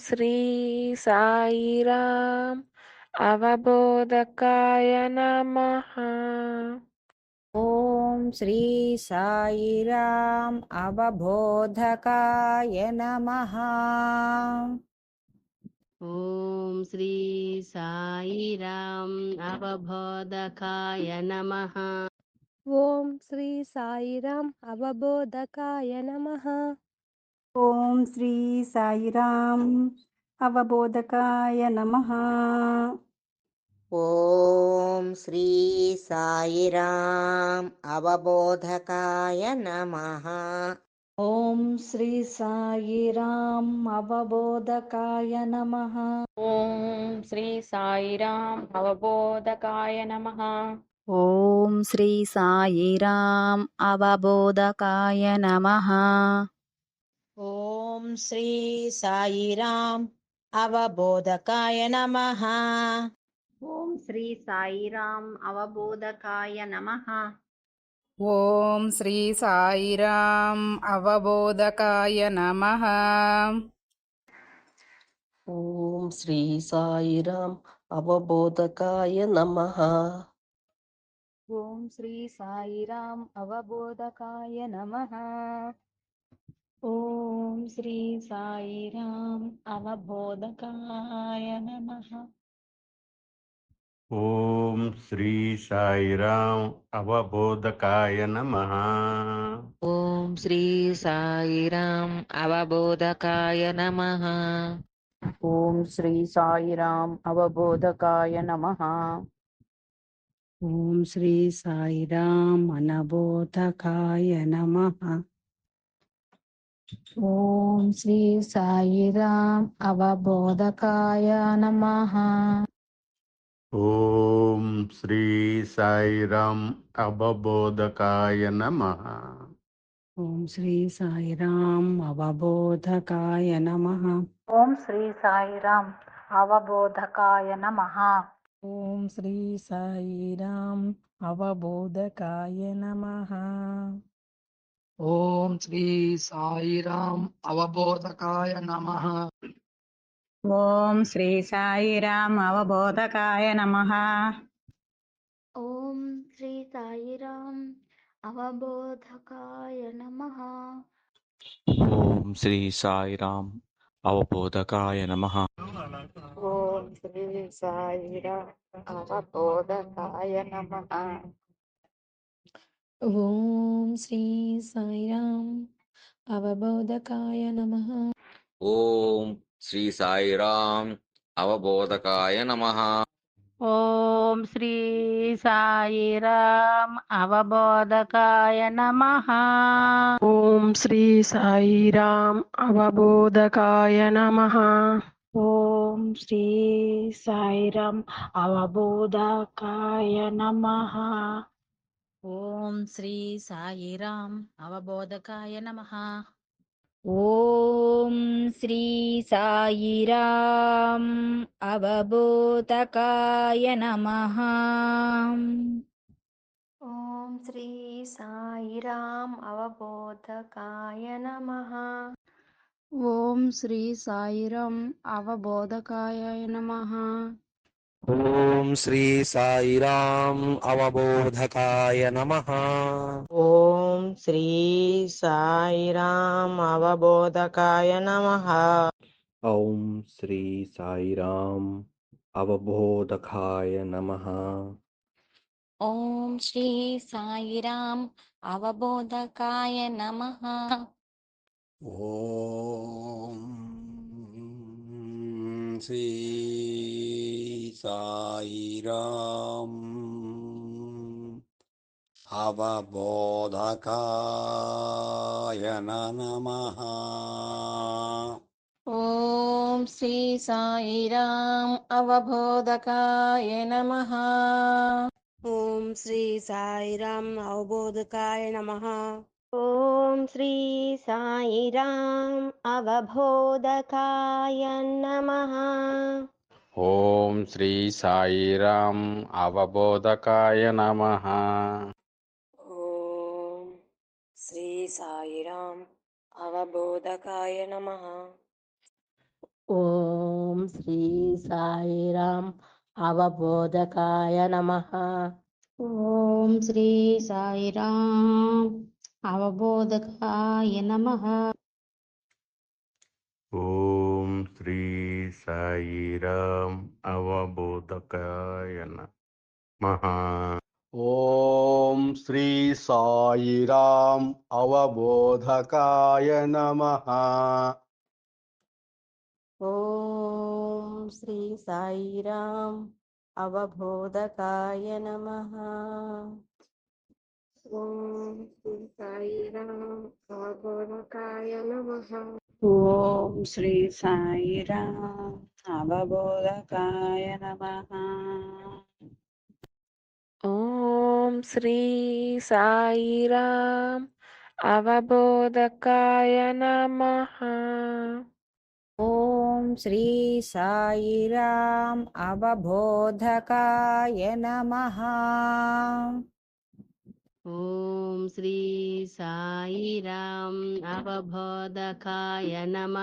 శ్రీ సాయిరామ్ అవబోధకాయ నమః ఓం శ్రీ సాయిరామ్ అవబోధకాయ నమః ఓం శ్రీ సాయిరామ్ అవబోధకాయ నమః ఓం శ్రీ సాయిరామ్ అవబోధకాయ నమః ఓం శ్రీ సాయిరామ్ అవబోధకాయ నమ. ఓం శ్రీ సాయిరామ్ అవబోధకాయ నమ. ఓం శ్రీ సాయిరామ్ అవబోధకాయ నమః. ఓం శ్రీ సాయిరామ్ అవబోధకాయ నమః. ఓం శ్రీ సాయిరామ్ అవబోధకాయ నమః. ఓం శ్రీ సాయిరామ్ అవబోధకాయ నమ. ఓం శ్రీ సాయిరామ్ అవబోధకాయ నమః. ఓం శ్రీ సాయిరామ్ అవబోధకాయ నమ. ఓం శ్రీ సాయిరామ్ అవబోధకాయ నమ. ఓం శ్రీ సాయిరామ్ అవబోధకాయ నమః. శ్రీ సాయిరామ్ అవబోధకాయ నమః. ఓం శ్రీ సాయిరామ్ అవబోధకాయ నమ. ఓం శ్రీ సాయిరామ్ అవబోధకాయ నమః. ఓం శ్రీ సాయిరామ్ అవబోధకాయ నమః. ఓం శ్రీ సాయిరామ్ అనబోధకాయ నమ. ఓం శ్రీ సాయిరామ్ అవబోధకాయ నమః. ఓం శ్రీ సాయిరామ్ అవబోధకాయ నమ. ఓం శ్రీ సాయిరామ్ అవబోధకాయ నమ. ఓం శ్రీ సాయిరామ్ అవబోధకాయ నమః. ఓం శ్రీ సాయిరామ్ అవబోధకాయ నమ. ఓం శ్రీ సాయిరామ్ అవబోధకాయ నమ. ఓం శ్రీ సాయిరామ్ అవబోధకాయ నమః. ఓం శ్రీ సాయిరామ్ అవబోధకాయ నమః. ఓం శ్రీ సాయిరామ్ అవబోధకాయ నమ. ఓం శ్రీ సాయిరామ్ అవబోధకాయ నమః. ఓం శ్రీ సాయిరామ్ అవబోధకాయ నమః. ఓం శ్రీ సాయిరామ్ అవబోధకాయ నమ. ఓం శ్రీ సాయిరామ్ అవబోధకాయ నమః. ఓం శ్రీ సాయిరామ్ అవబోధకాయ నమ. ఓం శ్రీ సాయిరామ్ అవబోధకాయ నమః. ఓం శ్రీ సాయిరామ్ అవబోధకాయ నమః. ఓం శ్రీ సాయిరామ్ అవబోధకాయ నమః. ఓం శ్రీ సాయిరామ్ అవబోధకాయ నమః. ఓం శ్రీ సాయిరామ్ అవబోధకాయ నమః. ఓం శ్రీ సాయిరామ్ అవబోధకాయ నమ ఓం శ్రీ సాయిరామ్ అవబోధకాయ నమ ఓం శ్రీ సాయిరామ్ అవబోధకాయ నమ ఓం శ్రీ సాయిరామ్ అవబోధకాయ నమః ఓం శ్రీ సాయిరామ్ అవబోధకాయ నమ ఓం శ్రీ సాయిరామ్ అవబోధకాయ నమ ఓం శ్రీ సాయిరామ్ అవబోధకాయ నమ ఓం శ్రీ సాయిరామ్ అవబోధకాయ నమ ఓం శ్రీ సాయిరామ్ అవబోధకాయ నమ. ఓం శ్రీ సాయిరామ్ అవబోధకాయ నమ. ఓం శ్రీ సాయిరాం అవబోధకాయ నమ. ఓం శ్రీ సాయిరాం అవబోధకాయ నమ. ఓం శ్రీ సాయిరాం అవబోధకాయ నమః ఓం శ్రీ సాయిరాం అవబోధకాయ నమ ఓం శ్రీ సాయిరాం అవబోధకాయ నమ ఓం శ్రీ సాయిరాం అవబోధకాయ నమ ఓం శ్రీ సాయిరామ్ అవబోధకాయ నమః ఓం శ్రీ సాయిరాం అవబోధకాయ నమః ఓం శ్రీ సాయిరామ్ అవబోధకాయ నమః ఓం శ్రీ సాయిరాం అవబోధకాయ నమ.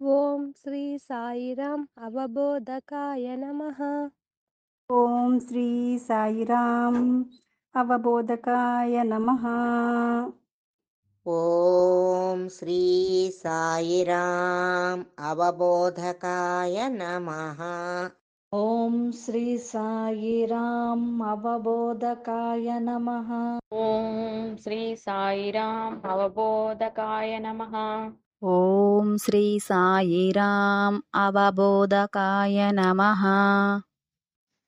ఓం శ్రీ సాయిరామ్ అవబోధకాయ నమః. ఓం శ్రీ సాయిరామ్ అవబోధకాయ నమః. ఓం శ్రీ సాయిరాం అవబోధకాయ నమ. ఓం శ్రీ సాయిరాం అవబోధకాయ నమః. ఓం శ్రీ సాయిరాం అవబోధకాయ నమః. ఓం శ్రీ సాయిరామ్ అవబోధకాయ నమః.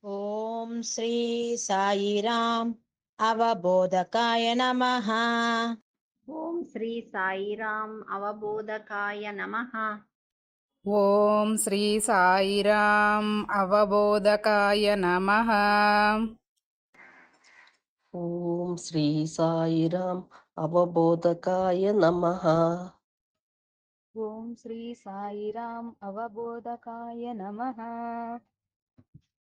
ఓం శ్రీ సాయిరాం అవబోధకాయ నమః. ఓం శ్రీ సాయిరామ్ అవబోధకాయ నమః. ఓం శ్రీ సాయిరాం అవబోధకాయ నమః ఓం శ్రీ సాయిరాం అవబోధకాయ నమ ఓం శ్రీ సాయిరామ్ అవబోధకాయ నమః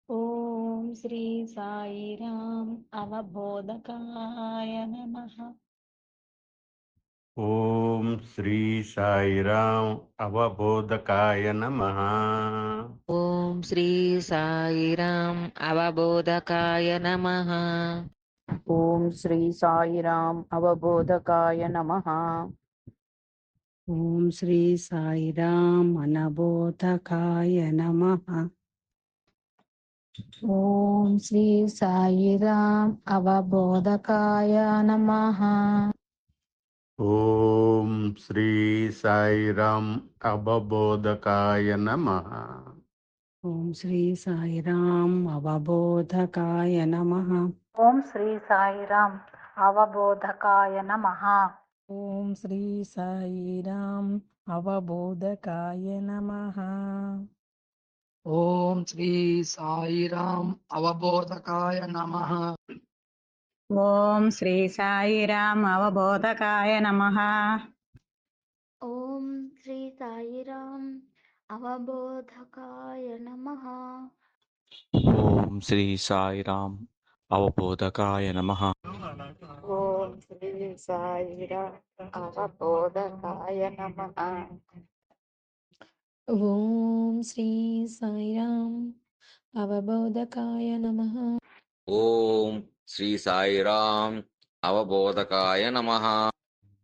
ఓం శ్రీ సాయిరాం అవబోధకాయ నమః ఓం శ్రీ సాయిరాం అవబోధకాయ నమః. ఓం శ్రీ సాయిరాం అవబోధకాయ నమః. ఓం శ్రీ సాయిరాం అవబోధకాయ నమః. ఓం శ్రీ సాయిరామ్ అనబోధకాయ నమః. ఓం శ్రీ సాయిరాం అవబోధకాయ నమః. ఓం శ్రీ సాయిరాం అవబోధకాయ నమః. ఓం శ్రీ సాయిరామ్ అవబోధకాయ నమః. ఓం శ్రీ సాయిరామ్ అవబోధకాయ నమః. ఓం శ్రీ సాయిరాం అవబోధకాయ నమః. ఓం శ్రీ సాయిరాం అవబోధకాయ నమ. ఓం శ్రీ సాయిరామ్ అవబోధకాయ నమః. ఓం శ్రీ సాయిరామ్ అవబోధకాయ నమః. ఓం శ్రీ సాయిరాం అవబోధకాయ నమః. ఓం శ్రీ సాయిరాం అవబోధకాయ నమః. ఓం శ్రీ సాయిరామ్ అవబోధకాయ నమః. ఓం శ్రీ సాయిరాం అవబోధకాయ నమః.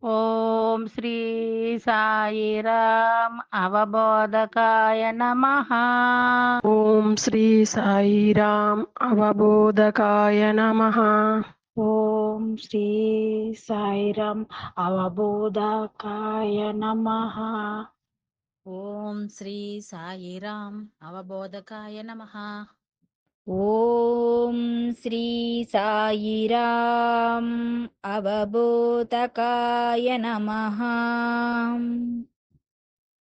ఓం శ్రీ సాయిరామ్ అవబోధకాయ నమః. ఓం శ్రీ సాయిరాం అవబోధకాయ నమ. ఓం శ్రీ సాయిరామ్ అవబోధకాయ నమః. ఓం శ్రీ సాయిరాం అవబోధకాయ నమః. ఓం శ్రీ సాయిరామ్ అవబోధకాయ నమః.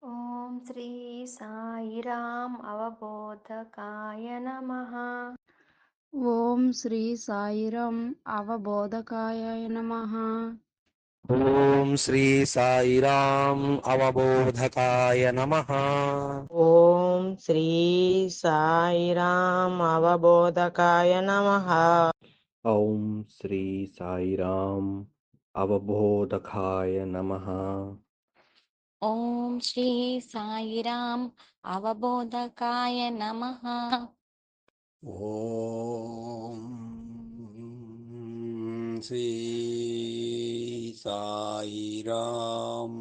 ఓం శ్రీ సాయిరామ్ అవబోధకాయ నమః. ఓం శ్రీ సాయిరాం అవబోధకాయ నమః. ఓం శ్రీ సాయిరాం అవబోధకాయ నమః ఓం శ్రీ సాయిరాం అవబోధకాయ నమ ఓం శ్రీ సాయిరాం అవబోధకాయ నమః ఓం శ్రీ సాయిరామ్ అవబోధకాయ నమః ఓం శ్రీ సాయిరాం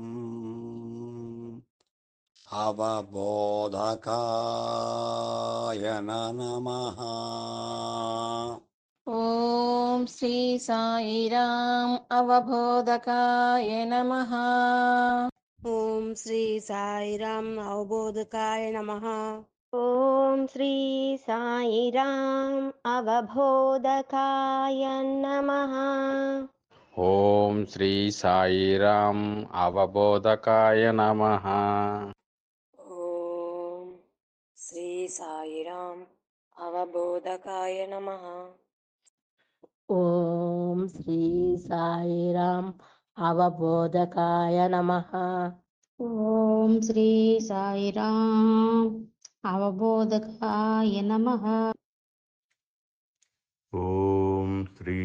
అవబోధకాయ నమ ఓం శ్రీ సాయిరాం అవబోధకాయ నమ ఓం శ్రీ సాయిరాం అవబోధకాయ నమ ఓం శ్రీ సాయిరాం అవబోధకాయ నమ ఓం శ్రీ సాయిరాం అవబోధకాయ నమ. ఓం శ్రీ సాయిరామ్ అవబోధకాయ నమః. ఓం శ్రీ సాయిరామ్ అవబోధకాయ నమః. ఓం శ్రీ సాయిరామ్ అవబోధకాయ నమః. ఓం శ్రీ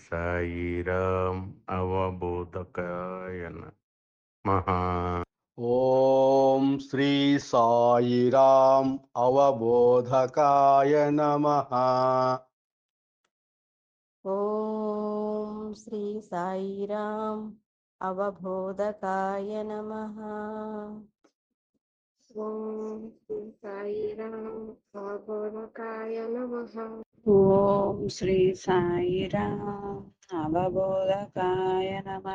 సాయిరాం అవబోధకాయ నమ ఓం శ్రీ సాయిరాం అవబోధకాయ నమః ఓం శ్రీ సాయిరామ్ అవబోధకాయ నమః ఓం శ్రీ సాయిరామ్ అవబోధకాయ నమః ఓం శ్రీ సాయిరామ్ అవబోధకాయ నమ.